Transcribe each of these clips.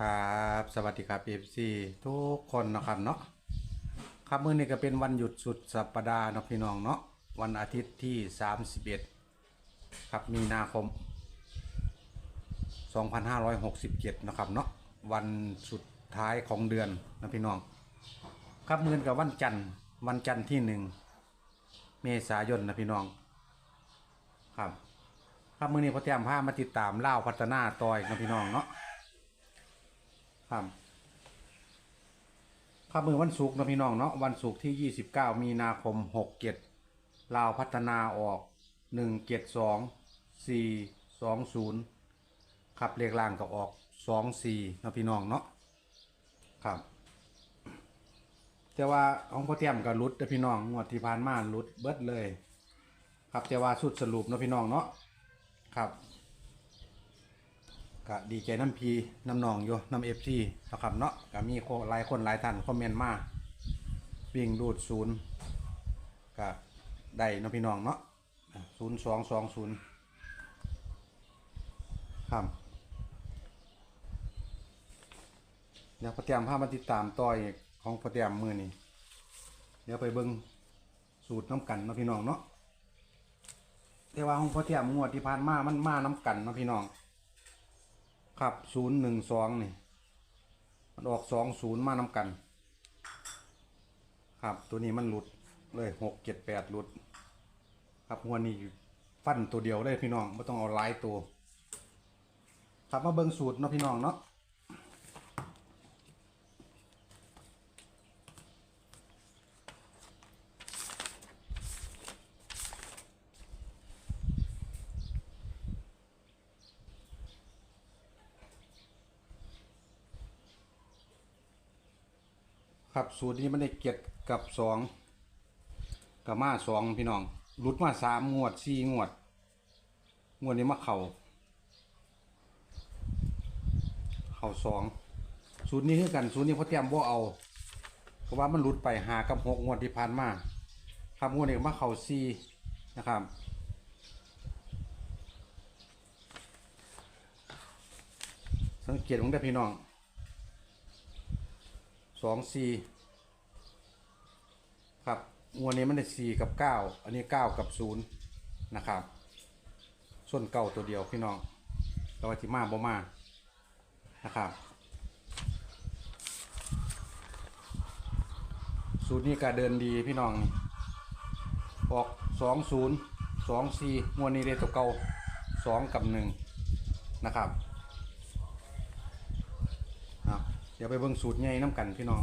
ครับสวัสดีครับเอฟซีทุกคนนะครับเนาะครับมื้อนี้ก็เป็นวันหยุดสุดสัปดาห์เนาะพี่น้องเนาะวันอาทิตย์ที่ 31 ครับมีนาคม 2567 นะครับเนาะวันสุดท้ายของเดือนนะพี่น้อง ครับมื้อนกับวันจันทร์วันจันทร์ที่หนึ่งเมษายนนะพี่น้องครับครับมื้อนี้พอเตรียมพามาติดตามเล่าพัฒนาต่อยนะพี่น้องเนาะ ครับครับมือวันศุกร์นะพี่น้องเนาะวันศุกร์ที่29มีนาคม67ลาวพัฒนาออก172 420ครับเลขล่างก็ออก24นะพี่น้องเนาะครับ แต่ว่าของพ่อเทียมก็หลุดนะพี่น้องงวดที่ผ่านมาหลุดเบิดเลย ครับแต่ว่าสุดสรุปนะพี่น้องเนาะครับ ก็ดีใจน้ำพีน้ำนองอยู่น้ำเอฟซีนะครับเนาะก็มีหลายคนหลายท่านคอมเมนต์มาวิ่งรูดศูนย์ก็ได้นาะพี่น้องเนาะศูนย์สองสองศูนย์ครับเดี๋ยวพอเตรียมภาพมาติดตามต่อยของพอเตรียมมือนี่เดี๋ยวไปเบิ้งสูตรน้ำกันนาะพี่น้องเนาะแต่ว่าของพอเตรียมงวดที่ผ่านมามันมาน้ำกันนาะพี่น้อง ครับศูนย์หนึ่งสองนี่มันออกสองศูนย์มานำกัน ครับ ตัวนี้มันหลุดเลยหกเจ็ดแปดหลุด ครับหัวนี้ฟันตัวเดียวได้พี่น้องไม่ต้องเอาหลายตัว ครับมาเบิ่งสูตรเนาะพี่น้องเนาะ ครับสูตรนี้มันได้เกียรติกับสองกับมาสองพี่น้องหลุดมาสามงวดสี่งวด งวดนี้มาเข่าเข่าสองสูตรนี้คือกันสูตรนี้เขาเตรียมบ่เอา เพราะว่ามันหลุดไปหากับหกงวดที่ผ่านมาครับงวดนี้มาเข่าสี่นะครับสังเกตของได้พี่น้อง สองสี่ครับงวดนี้มันได้สี่กับเก้าอันนี้เก้ากับศูนย์นะครับส่วนเก้าตัวเดียวพี่น้องแต่ว่าที่มาบ่มานะครับ สูตรนี้ก็เดินดีพี่น้องออกสองศูนย์สองสี่งวดนี้ได้ตัวเก่าสองกับหนึ่งนะครับ เดี๋ยวไปเบิ่งสูตรใหญ่น้ำกันพี่น้อง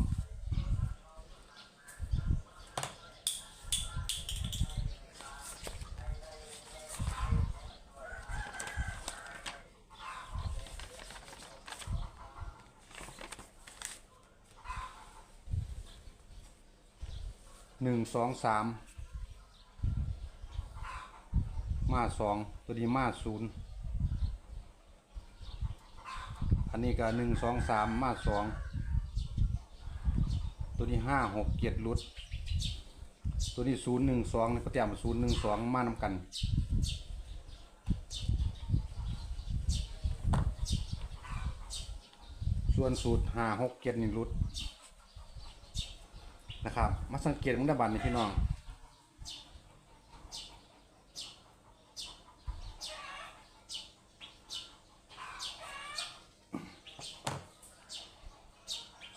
หนึ่งสองสามมาสองตัวนี้มาศูนย์ อั นนี้ก็หนึ่งสองสามมาสองตัวนี้ห้าหกเจ็ดรุด ตัวนี้ศูนย์หนึ่งสองก็เตรียมศูนย์หนึ่งสองมานำกันส่วนสูตรห้าหกเจ็ดนี่รุดนะครับ มาสังเกตมึงด้บันนี่พี่น้อง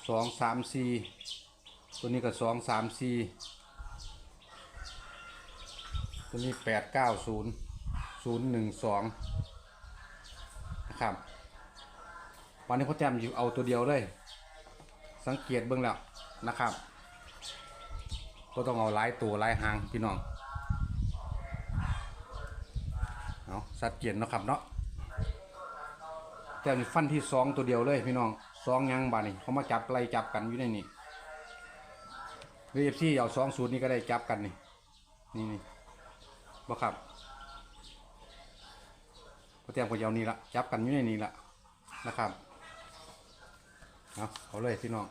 สองสามสี่ตัวนี้ก็สองสามสี่ตัวนี้แปดเก้าศูนย์ศูนย์หนึ่งสองนะครับวันนี้พ่อแจมอยู่เอาตัวเดียวเลย สังเกตเบื้องแล้วนะครับก็ต้องเอาหลายตัวหลายหางพี่น้องเอาสัดเกียนนะครับเนาะแต่นี่ฟันที่สองตัวเดียวเลยพี่น้อง สองยังบานี่เขามาจับไล่จับกันอยู่ในนี่เอฟซีเอาสองสูตรนี้ก็ได้จับกันนี่นี่นี่บ่ครับพอเตรียมคนเดียวนี่ละจับกันอยู่ในนี้ละนะครับเอาเอาเลยพี่น้อง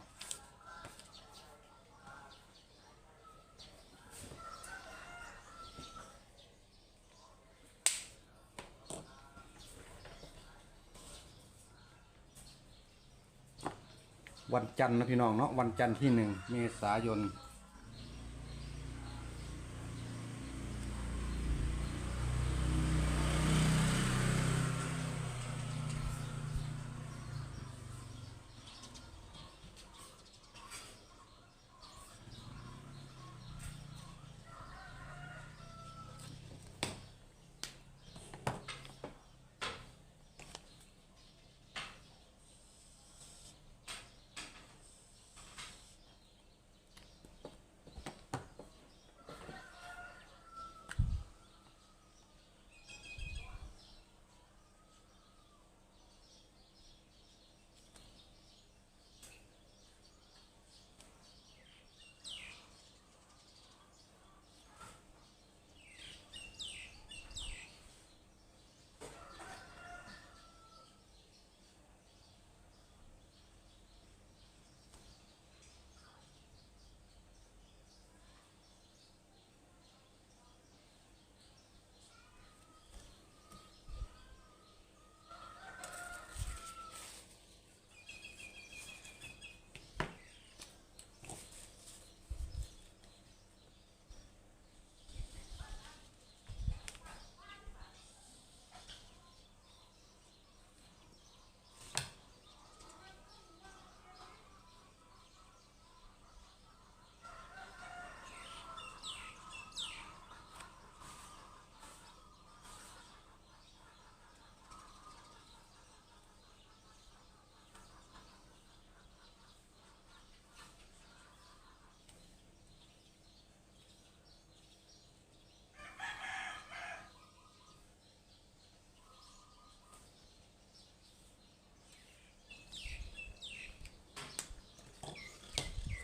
วันจันทร์นะพี่น้องเนาะวันจันทร์ที่หนึ่งเมษายน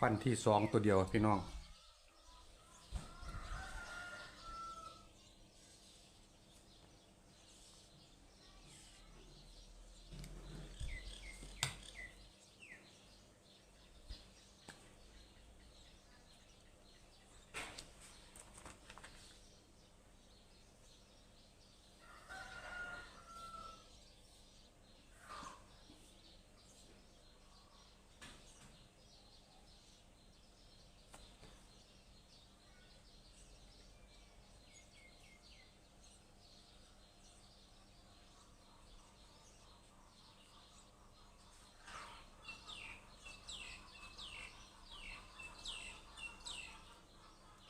ฟันที่สองตัวเดียวพี่น้อง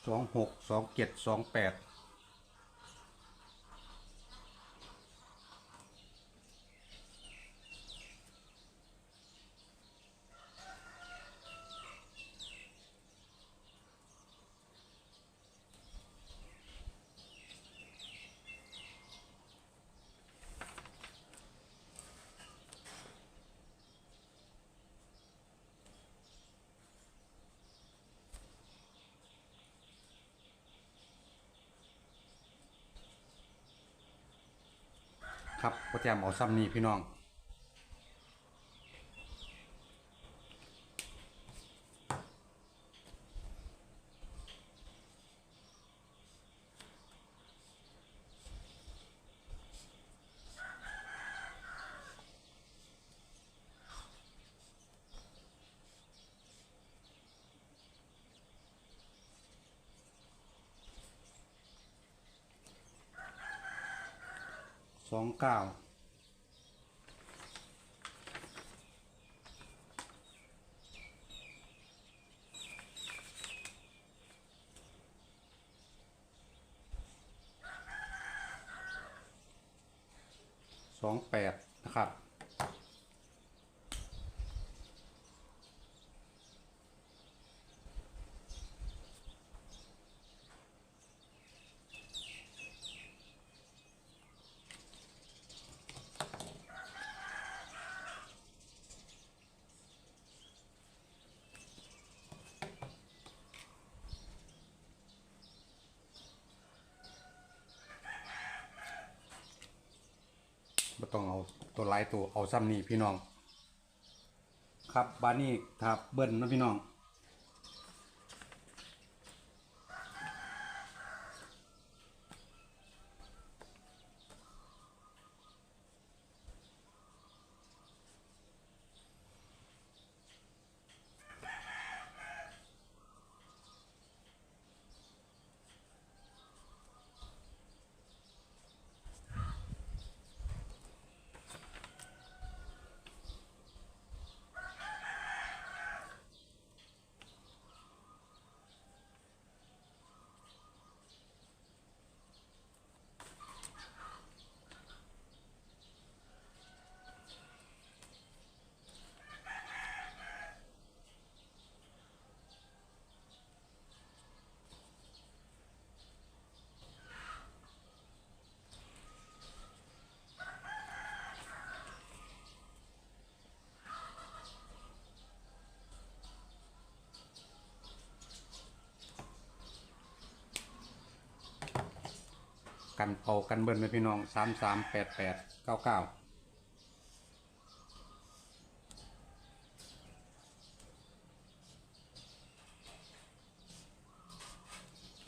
สองหกสองเจ็ดสองแปด ครับโปรแกรมเอาซ้ำนี่พี่น้อง สองเก้าสองแปดนะครับ ต้องเอาตัวไลายตัวเอาซ้ำนี่พี่น้อง ครับบานนี้ครับเบิ้ลนะพี่น้อง กันเป่ากันเบิ้ลไหมพี่น้องสามสามแปดแปดเก้าเก้า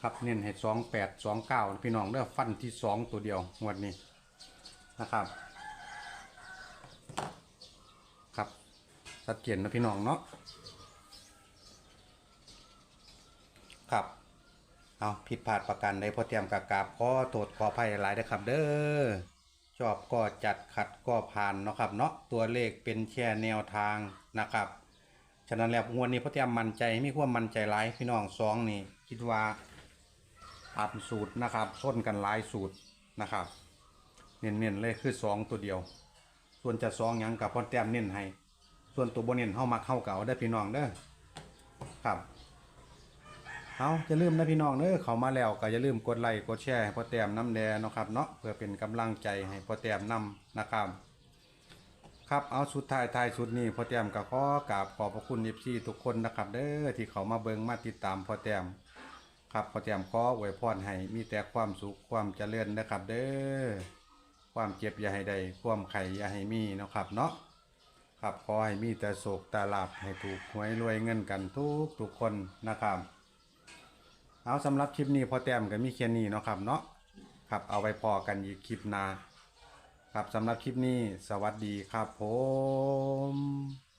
ครับเน้นให้สองแปดสองเก้าพี่น้องเลือกฟันที่สองตัวเดียวงวดนี้นะครับ ครับชัดเจนนะพี่น้องเนาะครับ เอา ผิดพลาดประกันใดพอเตรียมกากราบขอโทษขออภัยหลายนะครับ เด้อชอบก็จัดขัดก็ผ่านเนาะครับเนาะตัวเลขเป็นแค่แนวทางนะครับ ฉะนั้นแล้วงวดนี้พอเตรียมมั่นใจมีความมั่นใจหลายพี่น้องสองนี่คิดว่าตามสูตรนะครับส้นกันหลายสูตรนะครับ เน้นๆเลยคือสองตัวเดียว ส่วนจะสองยังกับพอเตรียมเน้นให้ส่วนตัวบนเน้นเข้ามาเข้าเก่าได้พี่น้องเด้อครับ เอาจะลืมนะพี่น้องเด้อเขามาแล้วก็อย่าลืมกดไลค์กดแชร์ให้พ่อแต้มน้ำแดงเนาะครับเนาะเพื่อเป็นกำลังใจให้พ่อแต้มนำนะครับ ครับเอาสุดท้ายท้ายสุดนี้พ่อแต้มก็ขอกราบขอบพระคุณยิปซีทุกคนนะครับเด้อที่เขามาเบิ่งมาติดตามพ่อแต้มครับพ่อแต้มขออวยพรให้มีแต่ความสุขความเจริญนะครับ เด้อความเจ็บอย่าให้ใดความไข่อย่าให้มีเนาะครับเนาะครับขอให้มีแต่โศกแต่ลาบให้ถูกหวยรวยเงินกันทุกทุกคนนะครับ เอาสำหรับคลิปนี้พอแต้มก็มีแค่นี้เนาะครับเนาะครับเอาไปพอกันอีกคลิปหน้าครับสำหรับคลิปนี้สวัสดีครับผม